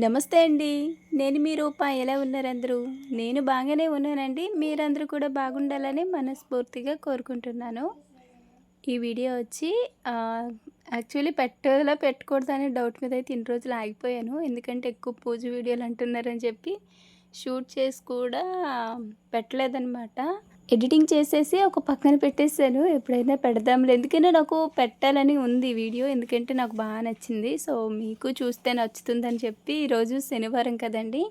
నమస్తే అండి. నేను మీ రూప. ఎలా ఉన్నారందరూ? నేను బాగానే ఉన్నానండి. మీరందరూ కూడా బాగుండాలని మనస్ఫూర్తిగా కోరుకుంటున్నాను. ఈ వీడియో వచ్చి యాక్చువల్లీ పెట్టేలా పెట్టకూడదని డౌట్ మీద అయితే ఇన్ని రోజులు ఆగిపోయాను. ఎందుకంటే ఎక్కువ పూజ వీడియోలు అంటున్నారని చెప్పి షూట్ చేసి కూడా పెట్టలేదన్నమాట. ఎడిటింగ్ చేసేసి ఒక పక్కన పెట్టేశాను. ఎప్పుడైనా పెడదాంలే. ఎందుకంటే నాకు పెట్టాలని ఉంది వీడియో. ఎందుకంటే నాకు బాగా నచ్చింది. సో మీకు చూస్తే నచ్చుతుందని చెప్పి ఈరోజు శనివారం కదండి.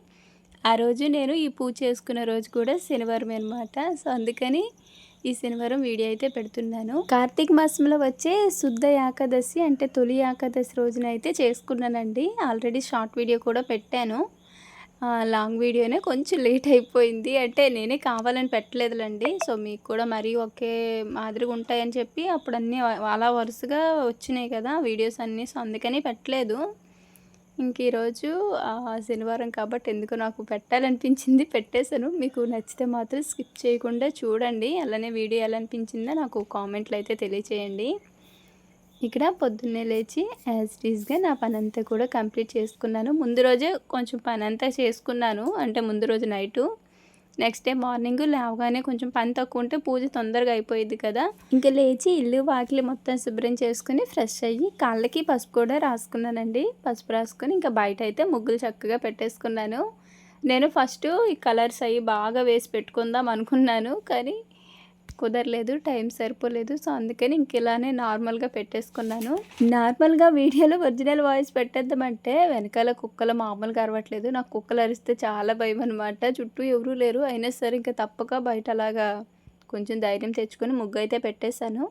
ఆ రోజు నేను ఈ పూజ చేసుకున్న రోజు కూడా శనివారం అనమాట సో అందుకని ఈ శనివారం వీడియో అయితే పెడుతున్నాను. కార్తీక మాసంలో వచ్చే శుద్ధ ఏకాదశి అంటే తొలి ఏకాదశి రోజున అయితే చేసుకున్నానండి. ఆల్రెడీ షార్ట్ వీడియో కూడా పెట్టాను. లాంగ్ వీడియోనే కొంచెం లేట్ అయిపోయింది. అంటే నేనే కావాలని పెట్టలేదులండి. సో మీకు కూడా మరీ ఒకే మాదిరిగా ఉంటాయని చెప్పి అప్పుడు అన్నీ అలా వరుసగా వచ్చినాయి కదా వీడియోస్ అన్నీ. సో అందుకని పెట్టలేదు. ఇంక ఈరోజు శనివారం కాబట్టి ఎందుకు నాకు పెట్టాలనిపించింది పెట్టేశాను. మీకు నచ్చితే మాత్రం స్కిప్ చేయకుండా చూడండి. అలానే వీడియో ఎలా అనిపించిందో నాకు కామెంట్లు అయితే తెలియచేయండి. ఇక్కడ పొద్దున్నే లేచి యాజ్ టీజ్గా నా పని అంతా కూడా కంప్లీట్ చేసుకున్నాను. ముందు రోజే కొంచెం పని అంతా చేసుకున్నాను. అంటే ముందు రోజు నైటు నెక్స్ట్ డే మార్నింగ్ లేవగానే కొంచెం పని తక్కువ ఉంటే పూజ తొందరగా అయిపోయింది కదా. ఇంకా లేచి ఇల్లు వాకిలి మొత్తం శుభ్రం చేసుకుని ఫ్రెష్ అయ్యి కాళ్ళకి పసుపు కూడా రాసుకున్నానండి. పసుపు రాసుకొని ఇంకా బయట అయితే ముగ్గులు చక్కగా పెట్టేసుకున్నాను. నేను ఫస్ట్ ఈ కలర్స్ అవి బాగా వేసి పెట్టుకుందాం అనుకున్నాను. కానీ కుదరలేదు టైం సరిపోలేదు. సో అందుకని ఇంక ఇలానే నార్మల్గా పెట్టేసుకున్నాను. నార్మల్గా వీడియోలో ఒరిజినల్ వాయిస్ పెట్టేద్దామంటే వెనకాల కుక్కలు మామూలుగా అరవట్లేదు. నాకు కుక్కలు అరిస్తే చాలా భయం అనమాట చుట్టూ ఎవరూ లేరు. అయినా సరే ఇంకా తప్పక బయట అలాగా కొంచెం ధైర్యం తెచ్చుకొని ముగ్గు అయితే పెట్టేశాను.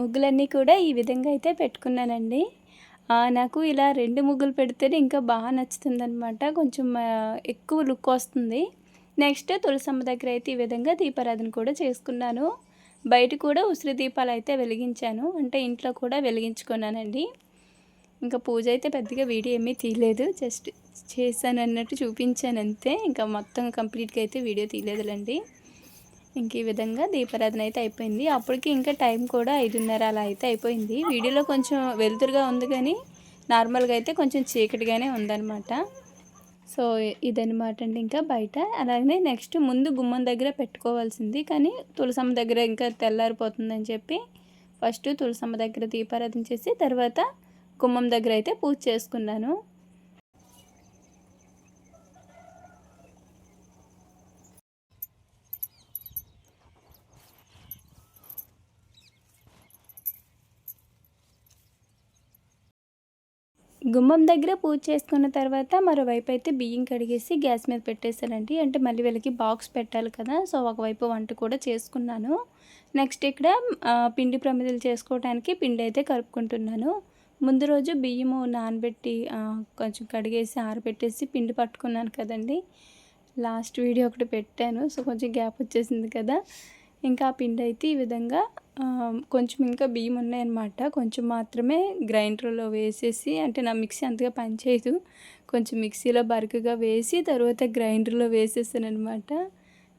ముగ్గులన్నీ కూడా ఈ విధంగా అయితే పెట్టుకున్నానండి. నాకు ఇలా రెండు ముగ్గులు పెడితేనే ఇంకా బాగా నచ్చుతుందనమాట కొంచెం ఎక్కువ లుక్ వస్తుంది. నెక్స్ట్ తులసమ్మ దగ్గర అయితే ఈ విధంగా దీపారాధన కూడా చేసుకున్నాను. బయట కూడా ఉసిరి దీపాలు అయితే వెలిగించాను. అంటే ఇంట్లో కూడా వెలిగించుకున్నానండి. ఇంకా పూజ అయితే పెద్దగా వీడియో ఏమీ తీయలేదు. జస్ట్ చేశాను అన్నట్టు చూపించాను అంతే. ఇంకా మొత్తం కంప్లీట్గా అయితే వీడియో తీయలేదులండి. ఇంక ఈ విధంగా దీపారాధన అయితే అయిపోయింది. అప్పటికి ఇంకా టైం కూడా ఐదున్నర అలా అయితే అయిపోయింది. వీడియోలో కొంచెం వెలుతురుగా ఉంది కానీ నార్మల్గా అయితే కొంచెం చీకటిగానే ఉందన్నమాట. సో ఇదనమాట అండి ఇంకా బయట. అలాగే నెక్స్ట్ ముందు గుమ్మం దగ్గర పెట్టుకోవాల్సింది కానీ తులసమ్మ దగ్గర ఇంకా తెల్లారిపోతుందని చెప్పి ఫస్ట్ తులసమ్మ దగ్గర దీపారాధన చేసి తర్వాత గుమ్మం దగ్గర అయితే పూజ చేసుకున్నాను. గుమ్మం దగ్గర పూజ చేసుకున్న తర్వాత మరోవైపు అయితే బియ్యం కడిగేసి గ్యాస్ మీద పెట్టేశానండి. అంటే మళ్ళీ వీళ్ళకి బాక్స్ పెట్టాలి కదా సో ఒకవైపు వంట కూడా చేసుకున్నాను. నెక్స్ట్ ఇక్కడ పిండి ప్రమిదలు చేసుకోవడానికి పిండి అయితే కలుపుకుంటున్నాను. ముందు రోజు బియ్యము నానబెట్టి కొంచెం కడిగేసి ఆరబెట్టేసి పిండి పట్టుకున్నాను కదండి. లాస్ట్ వీడియో ఒకటి పెట్టాను సో కొంచెం గ్యాప్ వచ్చేసింది కదా. ఇంకా ఆ పిండి అయితే ఈ విధంగా కొంచెం ఇంకా బియ్యం ఉన్నాయన్నమాట. కొంచెం మాత్రమే గ్రైండర్లో వేసేసి అంటే నా మిక్సీ అంతగా పనిచేయదు. కొంచెం మిక్సీలో బరకగా వేసి తర్వాత గ్రైండర్లో వేసేసాను అనమాట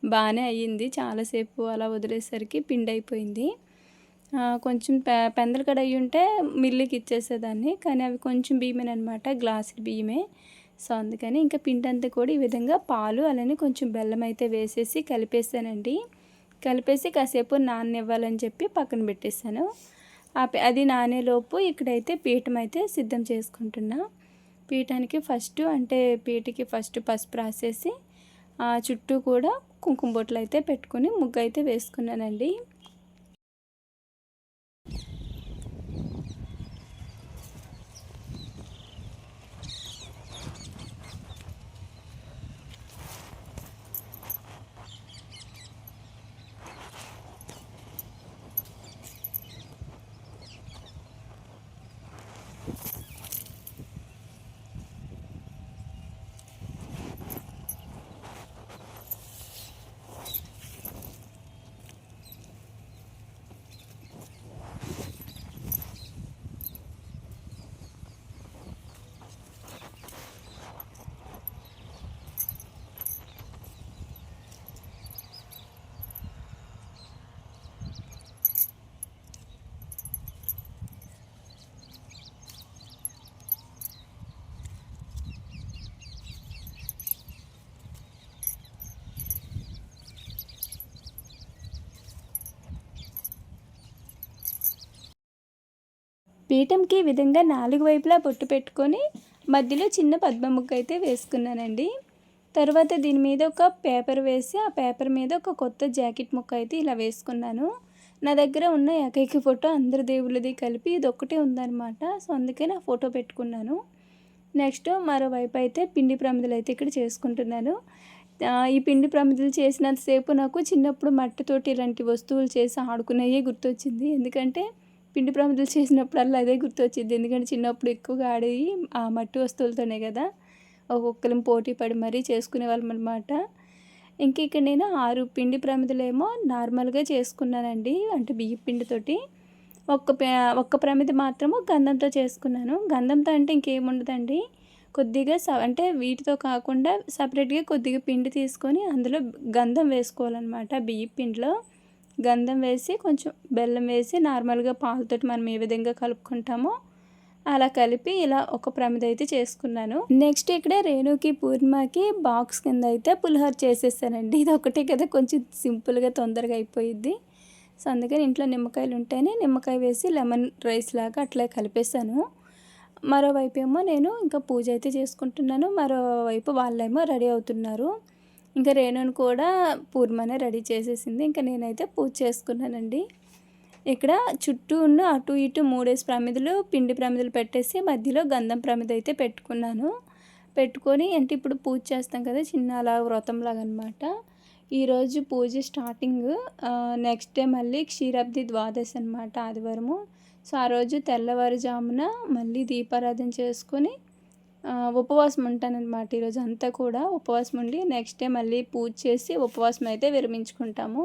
బాగానే అయ్యింది. చాలాసేపు అలా వదిలేసరికి పిండి అయిపోయింది. కొంచెం పె పెందలు కడ అయ్యి ఉంటే మిల్లుకి ఇచ్చేసేదాన్ని కానీ అవి కొంచెం బియ్యమేనమాట గ్లాస్ గ్లాసు బియ్యమే. సో అందుకని ఇంకా పిండి అంతా కూడా ఈ విధంగా పాలు అలానే కొంచెం బెల్లం అయితే వేసేసి కలిపేసానండి. కలిపేసి కాసేపు నాననివ్వాలని చెప్పి పక్కన పెట్టేశాను. అది నానేలోపు ఇక్కడైతే పీఠం అయితే సిద్ధం చేసుకుంటున్నా. పీఠానికి ఫస్ట్ అంటే పీటకి ఫస్ట్ పసుపు రాసేసి ఆ చుట్టూ కూడా కుంకుమ బొట్లు అయితే పెట్టుకుని ముగ్గు అయితే వేసుకున్నానండి. పీఠంకి విధంగా నాలుగు వైపులా బొట్టు పెట్టుకొని మధ్యలో చిన్న పద్మ ముక్క అయితే వేసుకున్నానండి. తర్వాత దీని మీద ఒక పేపర్ వేసి ఆ పేపర్ మీద ఒక కొత్త జాకెట్ ముక్క అయితే ఇలా వేసుకున్నాను. నా దగ్గర ఉన్న ఏకైక ఫోటో అందరి దేవుళ్ళది కలిపి ఇది ఒక్కటే ఉందన్నమాట. సో అందుకే నా ఫోటో పెట్టుకున్నాను. నెక్స్ట్ మరోవైపు అయితే పిండి ప్రమిదలు అయితే ఇక్కడ చేసుకుంటున్నాను. ఈ పిండి ప్రమిదలు చేసినంతసేపు నాకు చిన్నప్పుడు మట్టితోటి ఇలాంటి వస్తువులు చేసి ఆడుకునేయే గుర్తొచ్చింది. ఎందుకంటే పిండి ప్రమిదలు చేసినప్పుడల్లా అదే గుర్తొచ్చింది. ఎందుకంటే చిన్నప్పుడు ఎక్కువగా ఆడేవి ఆ మట్టి వస్తువులతోనే కదా. ఒక్కొక్కరిని పోటీ పడి మరీ చేసుకునే వాళ్ళం అనమాట ఇంక ఇక్కడ నేను ఆరు పిండి ప్రమిదలేమో నార్మల్గా చేసుకున్నానండి. అంటే బియ్య పిండితోటి. ఒక్క పే- ఒక్క ప్రమిద మాత్రము గంధంతో చేసుకున్నాను. గంధంతో అంటే ఇంకేముండదండి. కొద్దిగా స అంటే వీటితో కాకుండా సపరేట్గా కొద్దిగా పిండి తీసుకొని అందులో గంధం వేసుకోవాలన్నమాట బియ్య పిండిలో. గంధం వేసి కొంచెం బెల్లం వేసి నార్మల్గా పాలతోటి మనం ఏ విధంగా కలుపుకుంటామో అలా కలిపి ఇలా ఒక ప్రమిద అయితే చేసుకున్నాను. నెక్స్ట్ ఇక్కడ రేణుకి పూర్ణిమకి బాక్స్ కింద అయితే పులిహోర చేసేసానండి. ఇది ఒకటే కదా కొంచెం సింపుల్గా తొందరగా అయిపోయిద్ది. సో అందుకని ఇంట్లో నిమ్మకాయలు ఉంటేనే నిమ్మకాయ వేసి లెమన్ రైస్ లాగా అట్లా కలిపేసాను మరోవైపు ఏమో నేను ఇంకా పూజ అయితే చేసుకుంటున్నాను. మరోవైపు వాళ్ళేమో రెడీ అవుతున్నారు. ఇంకా రేణుని కూడా పూర్మనే రెడీ చేసేసింది. ఇంకా నేనైతే పూజ చేసుకున్నానండి. ఇక్కడ చుట్టూ ఉన్న అటు ఇటు మూడేసి ప్రమిదలు పిండి ప్రమిదలు పెట్టేసి మధ్యలో గంధం ప్రమిద అయితే పెట్టుకున్నాను. పెట్టుకొని అంటే ఇప్పుడు పూజ చేస్తాం కదా చిన్న అలా వ్రతంలాగా అనమాట ఈరోజు పూజ స్టార్టింగ్ నెక్స్ట్ డే మళ్ళీ క్షీరాబ్ది ద్వాదశి అనమాట ఆదివారము. సో ఆ రోజు తెల్లవారుజామున మళ్ళీ దీపారాధన చేసుకొని ఉపవాసం ఉంటానన్నమాట ఈరోజు అంతా కూడా. ఉపవాసం ఉండి నెక్స్ట్ డే మళ్ళీ పూజ చేసి ఉపవాసం అయితే విరమించుకుంటాము.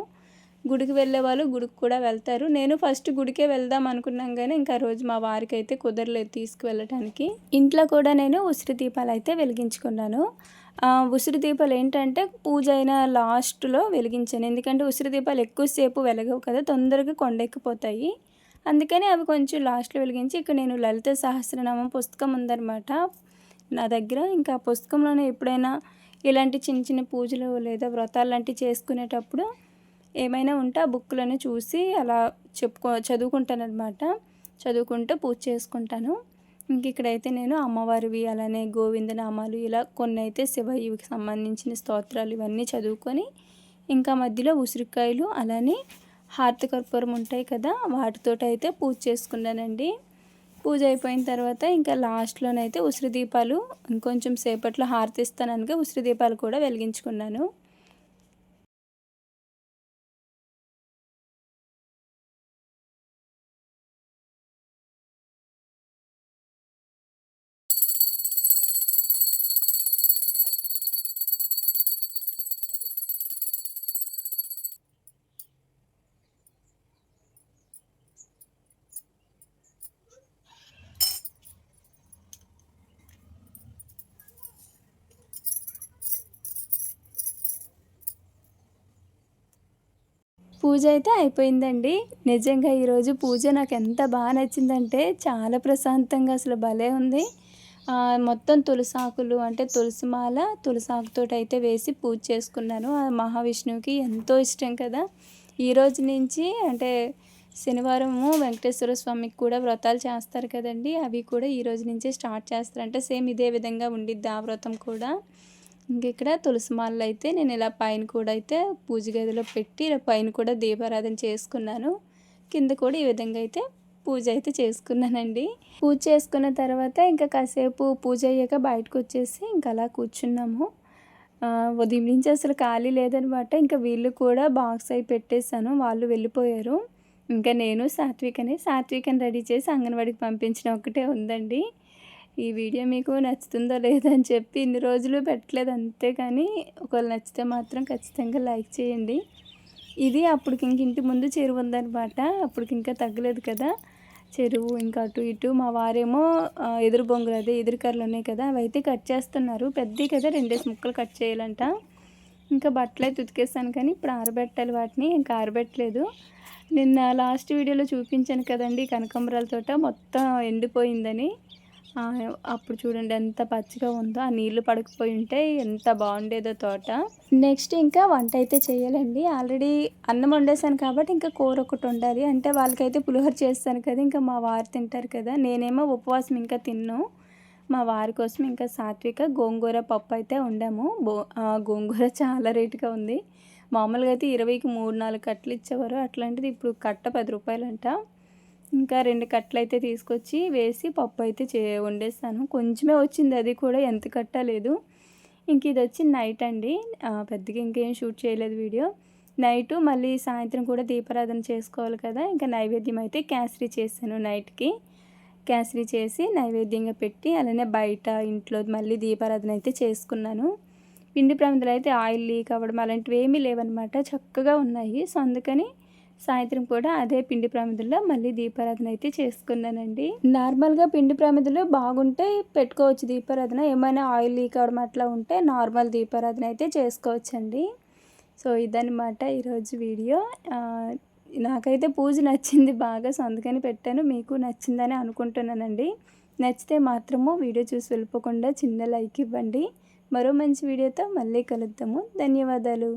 గుడికి వెళ్ళే వాళ్ళు గుడికి కూడా వెళ్తారు. నేను ఫస్ట్ గుడికే వెళ్దాం అనుకున్నాం కానీ ఇంకా రోజు మా వారికి అయితే కుదరలేదు తీసుకువెళ్ళటానికి. ఇంట్లో కూడా నేను ఉసిరి దీపాలు అయితే వెలిగించుకున్నాను. ఉసిరి దీపాలు ఏంటంటే పూజ అయిన లాస్ట్లో వెలిగించాను. ఎందుకంటే ఉసిరి దీపాలు ఎక్కువసేపు వెలగవు కదా తొందరగా కొండెక్కిపోతాయి. అందుకని అవి కొంచెం లాస్ట్లో వెలిగించి ఇక్కడ నేను లలిత సహస్రనామం పుస్తకం ఉందన్నమాట. నా దగ్గర. ఇంకా ఆ పుస్తకంలోనే ఎప్పుడైనా ఇలాంటి చిన్న చిన్న పూజలు లేదా వ్రతాలు లాంటివి చేసుకునేటప్పుడు ఏమైనా ఉంటే ఆ బుక్లను చూసి అలా చెప్పుకో చదువుకుంటానమాట చదువుకుంటూ పూజ చేసుకుంటాను. ఇంక ఇక్కడైతే నేను అమ్మవారివి అలానే గోవిందనామాలు ఇలా కొన్ని అయితే శివయ్యకి సంబంధించిన స్తోత్రాలు ఇవన్నీ చదువుకొని ఇంకా మధ్యలో ఉసిరికాయలు అలానే హార్త కర్పూరం ఉంటాయి కదా వాటితోటి అయితే పూజ చేసుకున్నానండి. పూజ అయిపోయిన తర్వాత ఇంకా లాస్ట్లోనైతే ఉసిరి దీపాలు ఇంకొంచెం సేపట్లో హారతి ఉసిరి దీపాలు కూడా వెలిగించుకున్నాను. పూజ అయితే అయిపోయిందండి. నిజంగా ఈరోజు పూజ నాకు ఎంత బాగా నచ్చిందంటే చాలా ప్రశాంతంగా అసలు భలే ఉంది. మొత్తం తులసాకులు అంటే తులసి మాల తులసాకుతో అయితే వేసి పూజ చేసుకున్నాను. ఆ మహావిష్ణువుకి ఎంతో ఇష్టం కదా. ఈరోజు నుంచి అంటే శనివారము వెంకటేశ్వర స్వామికి కూడా వ్రతాలు చేస్తారు కదండి. అవి కూడా ఈ రోజు నుంచే స్టార్ట్ చేస్తారు. అంటే సేమ్ ఇదే విధంగా ఉండిద్ది ఆ వ్రతం కూడా. ఇక్కడ తులసి మాలలు అయితే నేను ఇలా పైన కూడా అయితే పూజ గదిలో పెట్టి ఇలా పైన కూడా దీపారాధన చేసుకున్నాను. కింద కూడా ఈ విధంగా అయితే పూజ అయితే చేసుకున్నానండి. పూజ చేసుకున్న తర్వాత ఇంకా కాసేపు పూజ అయ్యాక బయటకు వచ్చేసి ఇంకా అలా కూర్చున్నాము. ఉదయం నుంచి అసలు ఖాళీ లేదనమాట. ఇంకా వీళ్ళు కూడా బాక్స్ అయి పెట్టేశాను. వాళ్ళు వెళ్ళిపోయారు. ఇంకా నేను సాత్వికని సాత్వికని రెడీ చేసి అంగన్వాడికి పంపించిన ఒకటే ఉందండి. ఈ వీడియో మీకు నచ్చుతుందో లేదో అని చెప్పి ఇన్ని రోజులు పెట్టలేదు అంతే కానీ ఒకవేళ నచ్చితే మాత్రం ఖచ్చితంగా లైక్ చేయండి. ఇది అప్పటికి ఇంక ఇంటి ముందు చెరువు ఉందన్నమాట. అప్పటికి ఇంకా తగ్గలేదు కదా. చెరువు ఇంకా అటు ఇటు మా వారేమో ఎదురు బొంగులు అదే ఎదురు కర్రలు ఉన్నాయి కదా అవి అయితే కట్ చేస్తున్నారు. పెద్దవి కదా రెండేసి ముక్కలు కట్ చేయాలంట. ఇంకా బట్టలు అయితే ఉతికేస్తాను కానీ ఇప్పుడు ఆరబెట్టాలి వాటిని ఇంకా ఆరబెట్టలేదు. నిన్న లాస్ట్ వీడియోలో చూపించాను కదండి కనకంబరాల తోట మొత్తం ఎండిపోయిందని. అప్పుడు చూడండి ఎంత పచ్చిగా ఉందో. ఆ నీళ్ళు పడకపోయి ఉంటే ఎంత బాగుండేదో తోట. నెక్స్ట్ ఇంకా వంట అయితే చేయాలండి. ఆల్రెడీ అన్నం వండేసాను కాబట్టి ఇంకా కూర ఒకటి ఉండాలి అంటే వాళ్ళకైతే పులిహోర చేస్తాను కదా ఇంకా మా వారు తింటారు కదా. నేనేమో ఉపవాసం ఇంకా తిన్ను. మా వారి కోసం ఇంకా సాత్విక గోంగూర పప్పు అయితే వండాము. బో ఆ, గోంగూర చాలా రేటుగా ఉంది. మామూలుగా అయితే ఇరవైకి మూడు నాలుగు కట్టలు ఇచ్చేవారు. అట్లాంటిది ఇప్పుడు కట్ట పది రూపాయలంట. ఇంకా రెండు కట్టలు అయితే తీసుకొచ్చి వేసి పప్పు అయితే చే వండేస్తాను. కొంచెమే వచ్చింది అది కూడా ఎంత కట్టలేదు ఇంక ఇది వచ్చి నైట్ అండి. పెద్దగా ఇంకేం షూట్ చేయలేదు వీడియో. నైటు మళ్ళీ సాయంత్రం కూడా దీపారాధన చేసుకోవాలి కదా ఇంకా నైవేద్యం అయితే క్యాసరీ చేశాను నైట్కి. క్యాసరీ చేసి నైవేద్యంగా పెట్టి అలానే బయట ఇంట్లో మళ్ళీ దీపారాధన అయితే చేసుకున్నాను. పిండి ప్రమిదలు అయితే ఆయిల్ లీక్ అవ్వడం అలాంటివి ఏమీ లేవన్నమాట. చక్కగా ఉన్నాయి. సో అందుకని సాయంత్రం కూడా అదే పిండి ప్రమిదల్లో మళ్ళీ దీపారాధన అయితే చేసుకున్నానండి. నార్మల్గా పిండి ప్రమిదలు బాగుంటే పెట్టుకోవచ్చు దీపారాధన. ఏమైనా ఆయిల్ లీక్ అవడం అట్లా ఉంటే నార్మల్ దీపారాధన అయితే చేసుకోవచ్చండి. సో ఇదన్నమాట ఈరోజు వీడియో. నాకైతే పూజ నచ్చింది బాగా సో అందుకని పెట్టాను. మీకు నచ్చిందని అనుకుంటున్నానండి. నచ్చితే మాత్రము వీడియో చూసి వెళ్ళిపోకుండా చిన్న లైక్ ఇవ్వండి. మరో మంచి వీడియోతో మళ్ళీ కలుద్దాము. ధన్యవాదాలు.